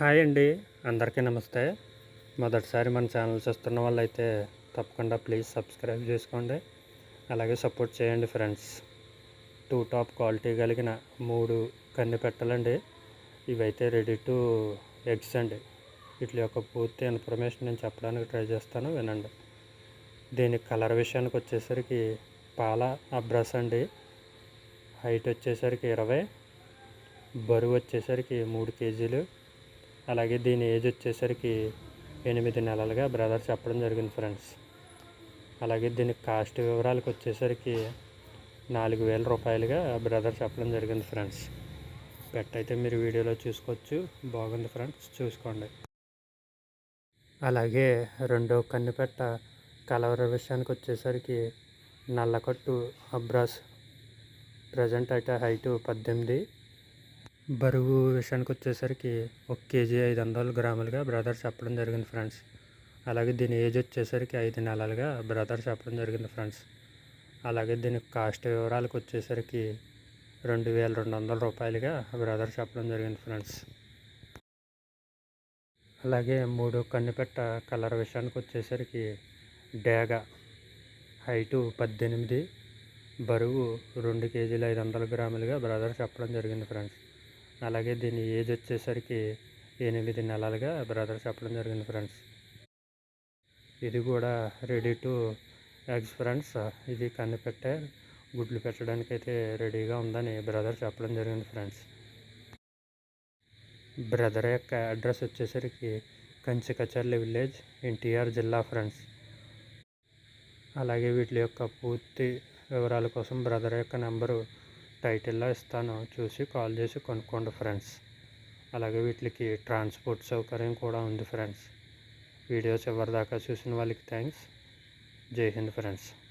Hi అండి. అందరికీ నమస్తే. మొదటిసారి మన ఛానల్ చూస్తున్న వాళ్ళైతే తప్పకుండా ప్లీజ్ సబ్స్క్రైబ్ చేసుకోండి. అలాగే సపోర్ట్ చేయండి ఫ్రెండ్స్. టూ టాప్ క్వాలిటీ కలిగిన మూడు కన్ని పెట్టాలండి. ఇవైతే రెడీ టు ఎగ్స్ అండి. వీటి యొక్క పూర్తి ఇన్ఫర్మేషన్ నేను చెప్పడానికి ట్రై చేస్తాను వినండి. దీని కలర్ విషయానికి వచ్చేసరికి పాల అబ్రస్ అండి. హైట్ వచ్చేసరికి ఇరవై బరువు వచ్చేసరికి మూడు కేజీలు. అలాగే దీని ఏజ్ వచ్చేసరికి ఎనిమిది నెలలుగా బ్రదర్ చెప్పడం జరిగింది ఫ్రెండ్స్. అలాగే దీని కాస్ట్ వివరాలకు వచ్చేసరికి నాలుగు వేల రూపాయలుగా బ్రదర్ చెప్పడం జరిగింది ఫ్రెండ్స్. పెట్ అయితే మీరు వీడియోలో చూసుకోవచ్చు. బాగుంది ఫ్రెండ్స్ చూసుకోండి. అలాగే రెండో కన్నుపెట్ట కలవర విషయానికి వచ్చేసరికి నల్లకట్టు అబ్రాస్. ప్రజెంట్ అయితే హైటు పద్దెనిమిది. బరువు విషయానికి వచ్చేసరికి ఒక కేజీ ఐదు వందల గ్రాములుగా బ్రదర్ చెప్పడం జరిగింది ఫ్రెండ్స్ అలాగే దీని ఏజ్ వచ్చేసరికి ఐదు నెలలుగా బ్రదర్ చెప్పడం జరిగింది ఫ్రెండ్స్ అలాగే దీని కాస్ట్ వివరాలకు వచ్చేసరికి రెండు వేల రెండు వందల రూపాయలుగా బ్రదర్ చెప్పడం జరిగింది ఫ్రెండ్స్ అలాగే మూడు కన్నుపెట్ట కలర్ విషయానికి వచ్చేసరికి డేగ హైటు పద్దెనిమిది బరువు రెండు కేజీలు ఐదు వందల గ్రాములుగా బ్రదర్ చెప్పడం జరిగింది ఫ్రెండ్స్ అలాగే దీని ఏజ్ వచ్చేసరికి ఎనిమిది నెలలుగా బ్రదర్ చెప్పడం జరిగింది ఫ్రెండ్స్. ఇది కూడా రెడీ టు ఎగ్స్ ఫ్రెండ్స్. ఇది కనిపెట్టే గుడ్లు పెట్టడానికి అయితే రెడీగా ఉందని బ్రదర్ చెప్పడం జరిగింది ఫ్రెండ్స్. బ్రదర్ యొక్క అడ్రస్ వచ్చేసరికి కంచి కచర్లి విలేజ్ ఎన్టీఆర్ జిల్లా ఫ్రెండ్స్. అలాగే వీటి యొక్క పూర్తి వివరాల కోసం బ్రదర్ యొక్క నెంబరు టైటిల్లో ఇస్తాను. చూసి కాల్ చేసి కొనుక్కోండి ఫ్రెండ్స్. అలాగే వీటికి ట్రాన్స్పోర్ట్ సౌకర్యం కూడా ఉంది ఫ్రెండ్స్. వీడియో ఎవరిదాకా చూసిన వాళ్ళకి థ్యాంక్స్. జై హింద్ ఫ్రెండ్స్.